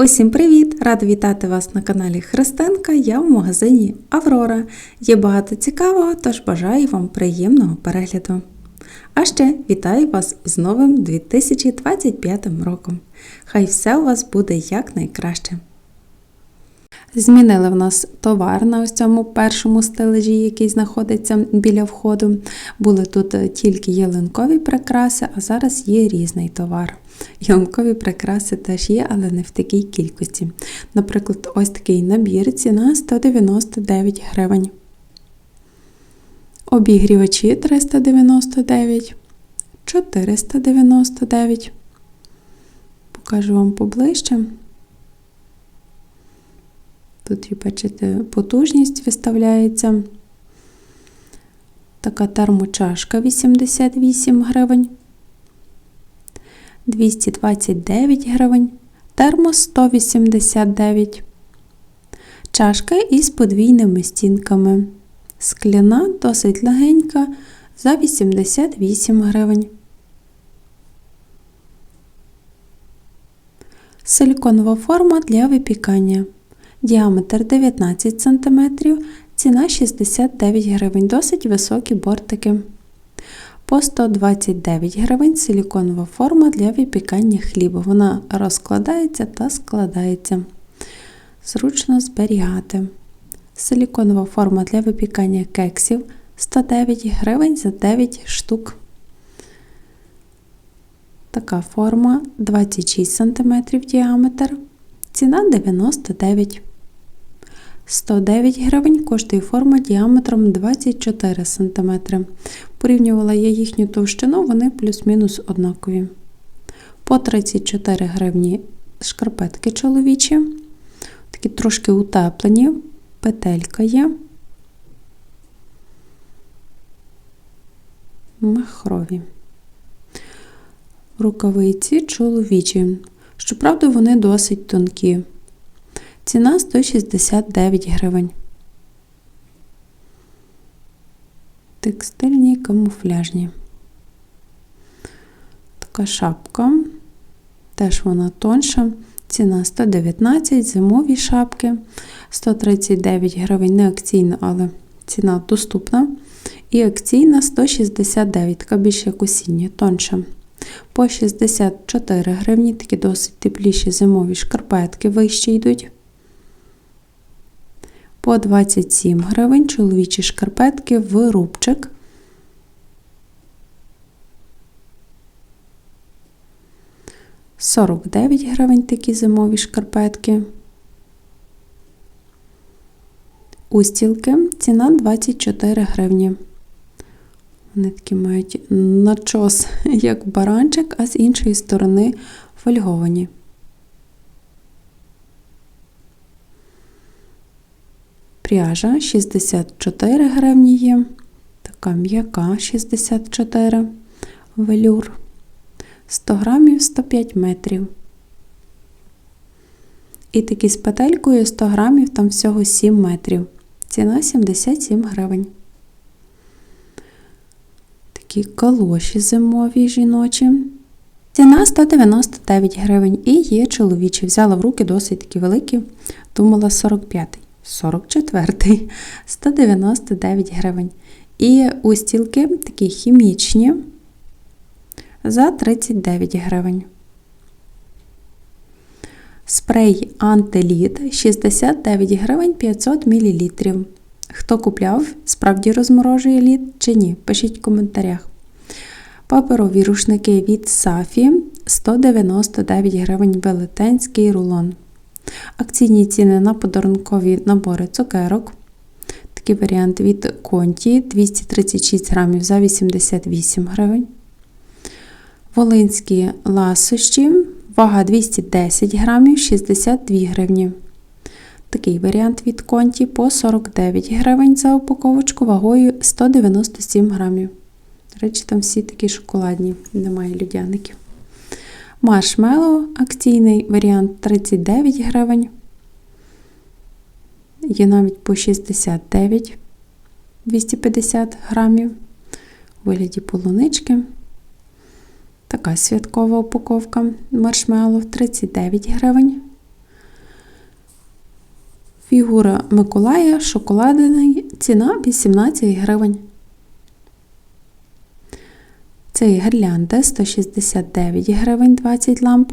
Усім привіт! Рада вітати вас на каналі Христинка. Я в магазині Аврора. Є багато цікавого, тож бажаю вам приємного перегляду. А ще вітаю вас з новим 2025 роком. Хай все у вас буде якнайкраще. Змінили в нас товар на ось цьому першому стележі, який знаходиться біля входу. Були тут е, тільки ялинкові прикраси, а зараз є різний товар. Ялинкові прикраси теж є, але не в такій кількості. Наприклад, ось такий набір ціна 199 гривень. Обігрівачі 399, 499. Покажу вам поближче. Тут, бачите, потужність виставляється. Така термочашка 88 гривень. 229 гривень. Термос 189. Чашка із подвійними стінками. Скляна досить легенька за 88 гривень. Силиконова форма для випікання. Діаметр 19 см, ціна 69 гривень, досить високі бортики. По 129 гривень силіконова форма для випікання хліба. Вона розкладається та складається. Зручно зберігати. Силіконова форма для випікання кексів 109 гривень за 9 штук. Така форма 26 см діаметр. Ціна 99 109 гривень коштує форма діаметром 24 см. Порівнювала я їхню товщину, вони плюс-мінус однакові. По 34 гривні шкарпетки чоловічі. Такі трошки утеплені, петелька є. Махрові. Рукавиці чоловічі. Щоправда, вони досить тонкі. Ціна 169 гривень. Текстильні камуфляжні. Така шапка. Теж вона тонша. Ціна 119, зимові шапки. 139 гривень, не акційна, але ціна доступна. І акційна 169, така більш як осіння, тонша. По 64 гривні, такі досить тепліші зимові шкарпетки вище йдуть. По 27 гривень чоловічі шкарпетки в рубчик. Сорок дев'ять гривень такі зимові шкарпетки. Устілки ціна 24 гривні. Вони такі мають начос, як баранчик, а з іншої сторони фольговані. Пряжа 64 гривні є. Така м'яка 64 велюр. 100 грамів 105 метрів. І такі з петелькою 100 грамів, там всього 7 метрів. Ціна 77 гривень. Такі калоші зимові жіночі. Ціна 199 гривень. І є чоловічі. Взяла в руки досить такі великі, думала 45 44 199 гривень. І устілки такі хімічні за 39 гривень. Спрей антиліт 69 гривень 500 мл. Хто купляв, справді розморожує лід чи ні? Пишіть в коментарях. Паперові рушники від Сафі 199 гривень велетенський рулон. Акційні ціни на подарункові набори цукерок. Такий варіант від Конті 236 грамів за 88 гривень. Волинські ласощі, вага 210 грамів 62 гривні. Такий варіант від Конті по 49 гривень за упаковочку вагою 197 грамів. Речі, там всі такі шоколадні, немає людяників. Маршмеллоу акційний варіант 39 гривень. Є навіть по 69 250 грамів. У вигляді полунички. Така святкова упаковка маршмеллоу 39 гривень. Фігура Миколая шоколадний, ціна 18 гривень. Це є гірлянда 169 гривень 20 ламп,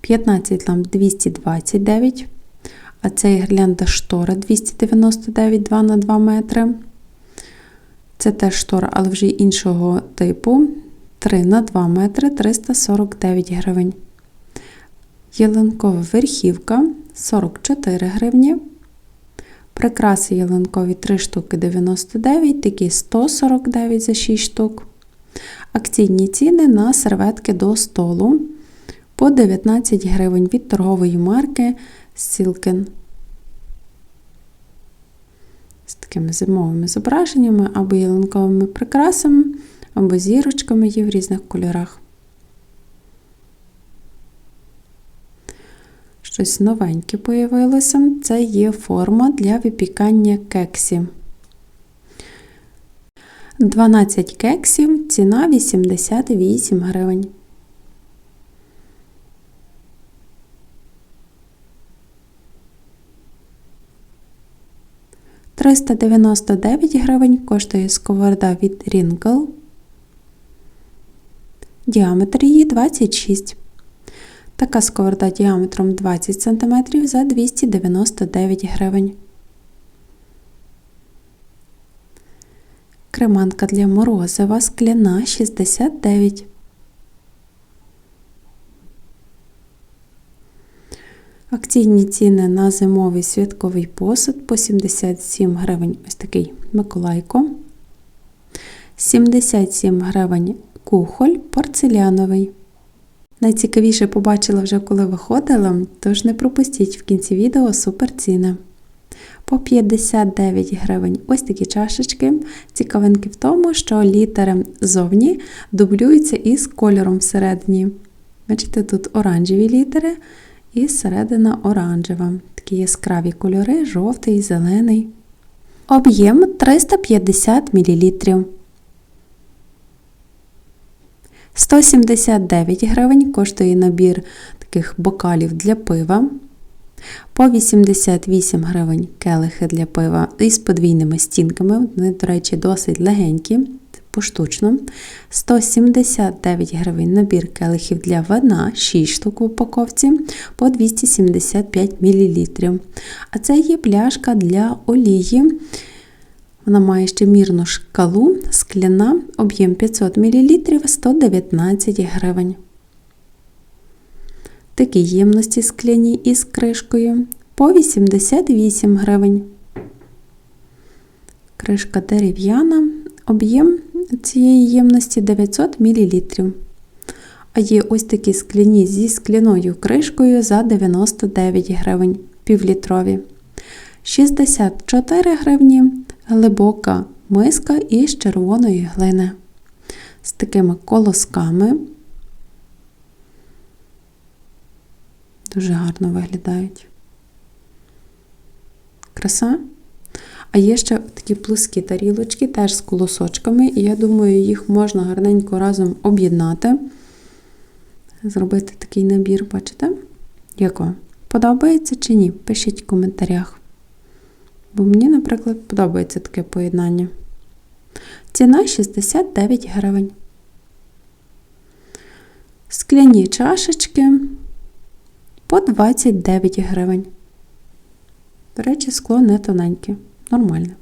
15 ламп 229, а це є гірлянда штора 299 2 на 2 метри. Це теж штора, але вже іншого типу 3 на 2 метри 349 гривень. Ялинкова верхівка 44 гривні. Прикраси ялинкові 3 штуки 99, такі 149 за 6 штук. Акційні ціни на серветки до столу по 19 гривень від торгової марки Silken. З такими зимовими зображеннями або ялинковими прикрасами, або зірочками є в різних кольорах. Щось новеньке появилося. Це є форма для випікання кексів. 12 кексів, ціна 88 гривень. Триста дев'яносто дев'ять гривень коштує сковорода від Рингл. Діаметр її 26 Така сковорода діаметром 20 см за 299 гривень. Креманка для морозива скляна 69. Акційні ціни на зимовий святковий посуд по 77 гривень ось такий Миколайко. 77 гривень кухоль порцеляновий. Найцікавіше побачила вже, коли виходила, тож не пропустіть в кінці відео супер ціни. По 59 гривень ось такі чашечки. Цікавинки в тому, що літери зовні дублюються із кольором всередині. Бачите, тут оранжеві літери і середина оранжева. Такі яскраві кольори, жовтий, зелений. Об'єм 350 мл. 179 гривень коштує набір таких бокалів для пива. По 88 гривень келихи для пива із подвійними стінками. Вони, до речі, досить легенькі, поштучно. 179 гривень набір келихів для вина, 6 штук в упаковці по 275 мл. А це є пляшка для олії. Вона має ще мірну шкалу, скляна, об'єм 500 мл 119 гривень. Такі ємності скляні із кришкою по 88 гривень. Кришка дерев'яна, об'єм цієї ємності 900 мл. А є ось такі скляні зі скляною кришкою за 99 гривень півлітрові. 64 гривні глибока миска із червоної глини. З такими колосками. Дуже гарно виглядають. Краса. А є ще такі плоскі тарілочки, теж з колосочками, і я думаю, їх можна гарненько разом об'єднати. Зробити такий набір, бачите? Як вам? Подобається чи ні? Пишіть в коментарях. Бо мені, наприклад, подобається таке поєднання. Ціна 69 гривень. Скляні чашечки по 29 гривень. До речі, скло не тоненьке, нормальне.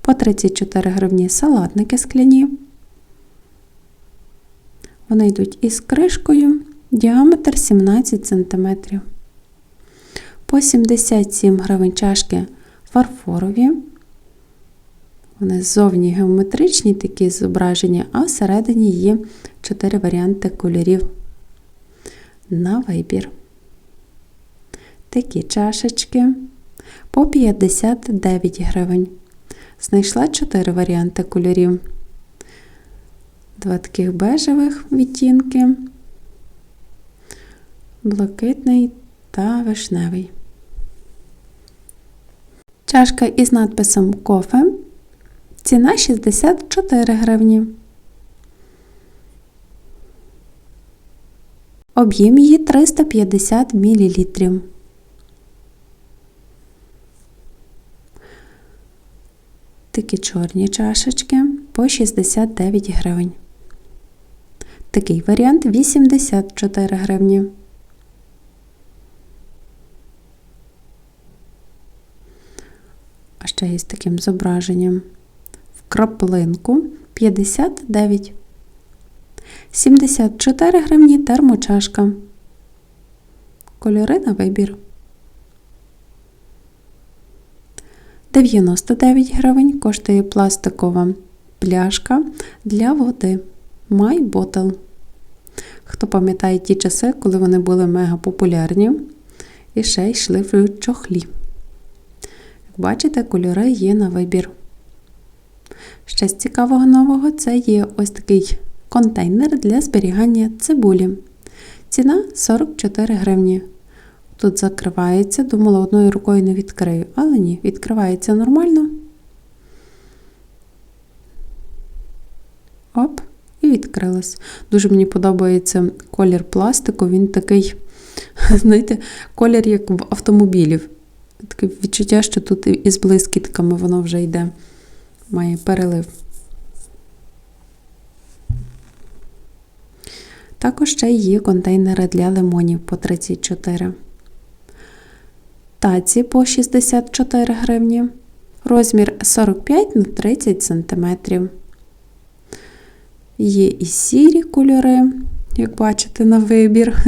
По 34 гривні салатники скляні. Вони йдуть із кришкою, діаметр 17 см. По 77 гривень чашки фарфорові. Вони ззовні геометричні такі зображення, а всередині є 4 варіанти кольорів на вибір. Такі чашечки по 59 гривень. Знайшла 4 варіанти кольорів. Два таких бежевих відтінки, блакитний та вишневий. Чашка із надписом кофе. Ціна 64 гривні. Об'єм її 350 мл. Такі чорні чашечки по 69 гривень. Такий варіант 84 гривні. А ще є з таким зображенням. В краплинку 59. 74 гривні термочашка. Кольори на вибір. 99 гривень коштує пластикова пляшка для води My Bottle. Хто пам'ятає ті часи, коли вони були мега популярні і ще йшли в чохлі. Як бачите, кольори є на вибір. Ще з цікавого нового це є ось такий контейнер для зберігання цибулі. Ціна 44 гривні. Тут закривається, думала, одною рукою не відкрию, але ні, відкривається нормально. Оп, і відкрилось. Дуже мені подобається колір пластику, він такий, знаєте, колір, як в автомобілів. Таке відчуття, що тут із блискітками воно вже йде, має перелив. Також ще є контейнери для лимонів по 34. Таці по 64 гривні. Розмір 45 на 30 см. Є і сірі кольори, як бачите, на вибір,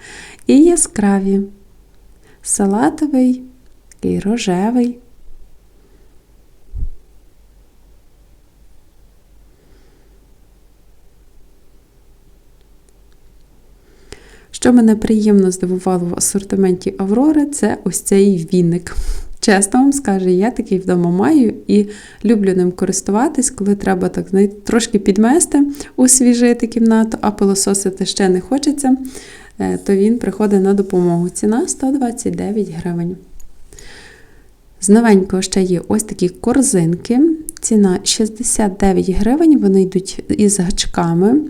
і яскраві. Салатовий і рожевий. Що мене приємно здивувало в асортименті Аврори, це ось цей віник. Чесно вам скажу, я такий вдома маю і люблю ним користуватись, коли треба так трошки підмести, освіжити кімнату, а пилососити ще не хочеться, е, то він приходить на допомогу. Ціна 129 гривень. З новенького ще є ось такі корзинки. Ціна 69 гривень, вони йдуть із гачками,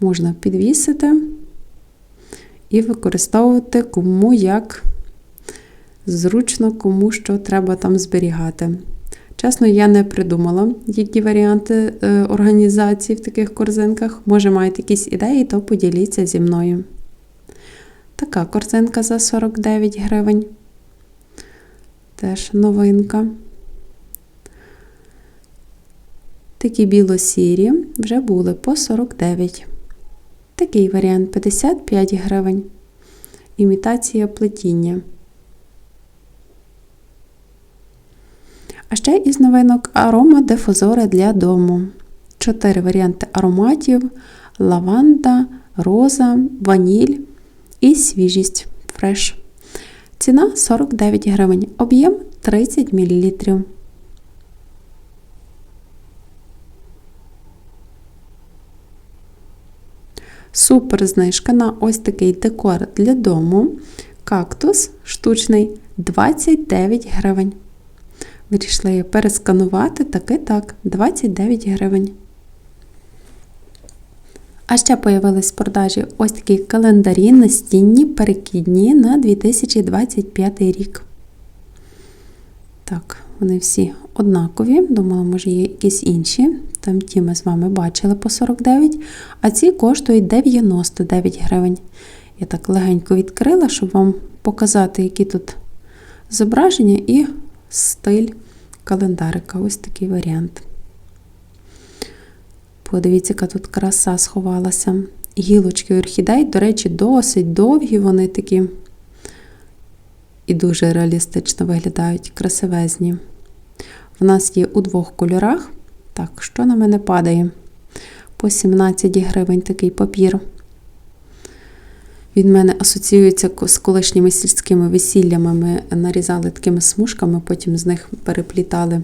можна підвісити і використовувати кому як зручно, кому що треба там зберігати. Чесно, я не придумала, які варіанти е, організації в таких корзинках. Може, маєте якісь ідеї, то поділіться зі мною. Така корзинка за 49 гривень. Теж новинка. Такі біло-сірі вже були по 49. Такий варіант 55 гривень. Імітація плетіння. А ще із новинок аромадифузори для дому. Чотири варіанти ароматів: лаванда, роза, ваніль і свіжість фреш. Ціна 49 гривень, об'єм 30 мл. Супер знижка на ось такий декор для дому. Кактус штучний 29 гривень. Вирішила я пересканувати таки так, 29 гривень. А ще появились в продажі ось такі календарі настінні перекидні на 2025 рік. Так, вони всі однакові. Думала, може, є якісь інші. Там ті ми з вами бачили по 49, а ці коштують 99 гривень. Я так легенько відкрила, щоб вам показати, які тут зображення і стиль календарика. Ось такий варіант. Подивіться, яка тут краса сховалася. Гілочки орхідей, до речі, досить довгі, вони такі і дуже реалістично виглядають, красивезні. В нас є у двох кольорах. Так, що на мене падає? По 17 гривень такий папір. Він мене асоціюється з колишніми сільськими весіллями. Ми нарізали такими смужками, потім з них переплітали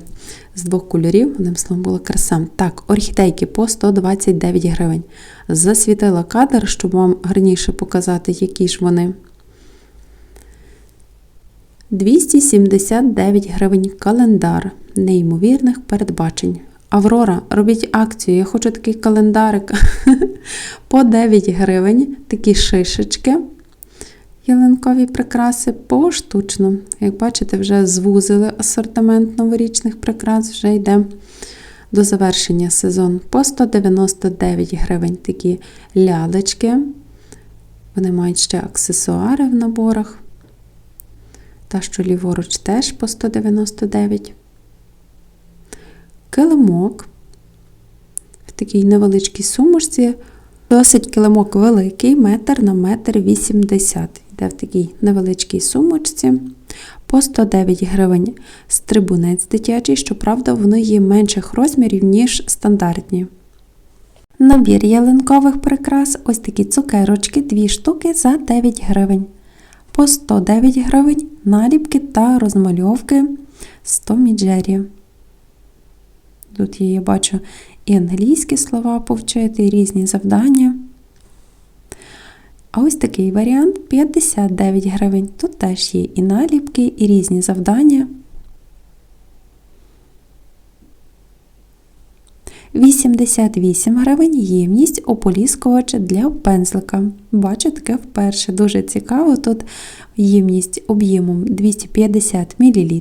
з двох кольорів. Одним словом була краса. Так, орхідейки по 129 гривень. Засвітила кадр, щоб вам гарніше показати, які ж вони. 279 гривень календар неймовірних передбачень. Аврора, робіть акцію, я хочу такий календарик по 9 гривень, такі шишечки. ялинкові прикраси поштучно. Як бачите, вже звузили асортимент новорічних прикрас, вже йде до завершення сезон. По 199 гривень такі лялечки. Вони мають ще аксесуари в наборах. Та, що ліворуч теж по 199. Килимок в такій невеличкій сумушці. Досить килимок великий, метр на метр 80. Йде в такій невеличкій сумочці. По 109 гривень стрибунець дитячий, щоправда, вони є менших розмірів, ніж стандартні. Набір ялинкових прикрас ось такі цукерочки, 2 штуки за 9 гривень. По 109 гривень наліпки та розмальовки 100 міджері. Тут я бачу, і англійські слова повчити, і різні завдання. А ось такий варіант 59 гривень. Тут теж є і наліпки, і різні завдання. 88 гривень ємність ополіскувач для пензлика. Бачу таке вперше. Дуже цікаво. Тут ємність об'ємом 250 мл.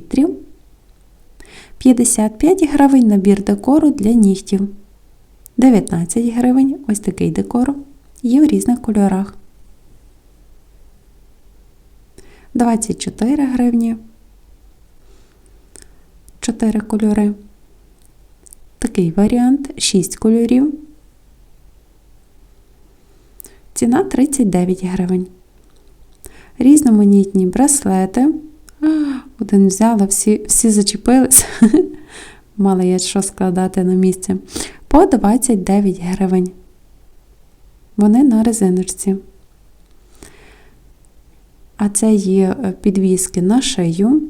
55 гривень набір декору для нігтів. 19 гривень ось такий декор. Є в різних кольорах. 24 гривні. 4 кольори. Такий варіант 6 кольорів. Ціна 39 гривень. Різноманітні браслети. Один взяла, всі всі зачепились. Мала я що складати на місці. По 29 гривень. Вони на резиночці. А це є е, підвіски на шию.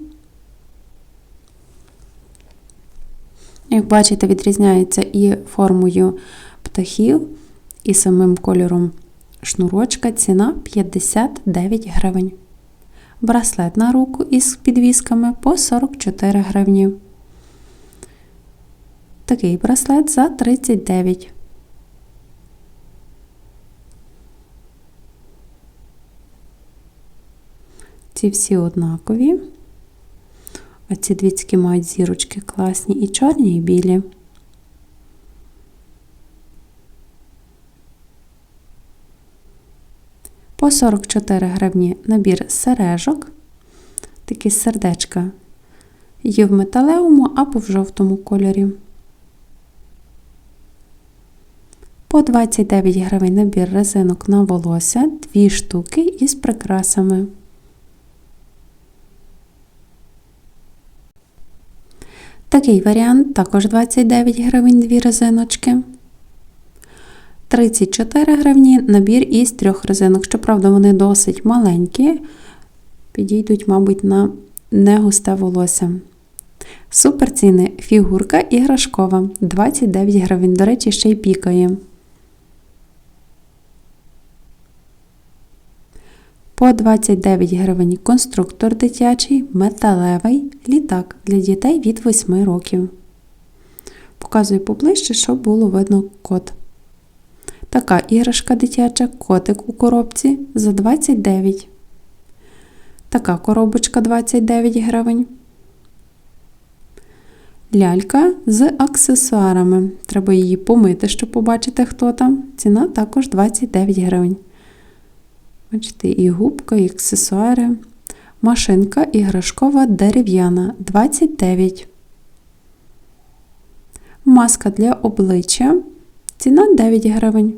Як бачите, відрізняється і формою птахів, і самим кольором шнурочка. Ціна 59 гривень. Браслет на руку із підвісками по 44 гривні. Такий браслет за 39. Ці всі однакові. А ці двіцькі мають зірочки класні і чорні, і білі. По 44 гривні набір сережок. Такі сердечка є в металевому або в жовтому кольорі. По 29 гривень набір резинок на волосся, дві штуки із прикрасами. Такий варіант також 29 гривень дві резиночки. 34 гривні набір із трьох резинок. Щоправда, вони досить маленькі, підійдуть, мабуть, на негусте волосся. Супер ціни. Фігурка іграшкова 29 гривень. До речі, ще й пікає. По 29 гривень конструктор дитячий, металевий літак для дітей від 8 років. Показую поближче, щоб було видно код. Така іграшка дитяча, котик у коробці за 29. Така коробочка 29 гривень. Лялька з аксесуарами. Треба її помити, щоб побачити, хто там. Ціна також 29 гривень. Бачите, і губка, і аксесуари. Машинка іграшкова дерев'яна 29. Маска для обличчя. Ціна 9 гривень.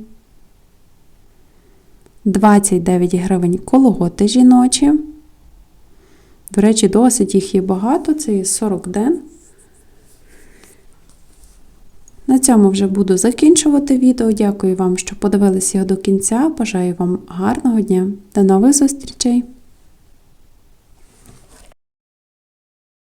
29 гривень колготи жіночі. До речі, досить їх є багато, це є 40 ден. На цьому вже буду закінчувати відео. Дякую вам, що подивилися його до кінця. Бажаю вам гарного дня. До нових зустрічей!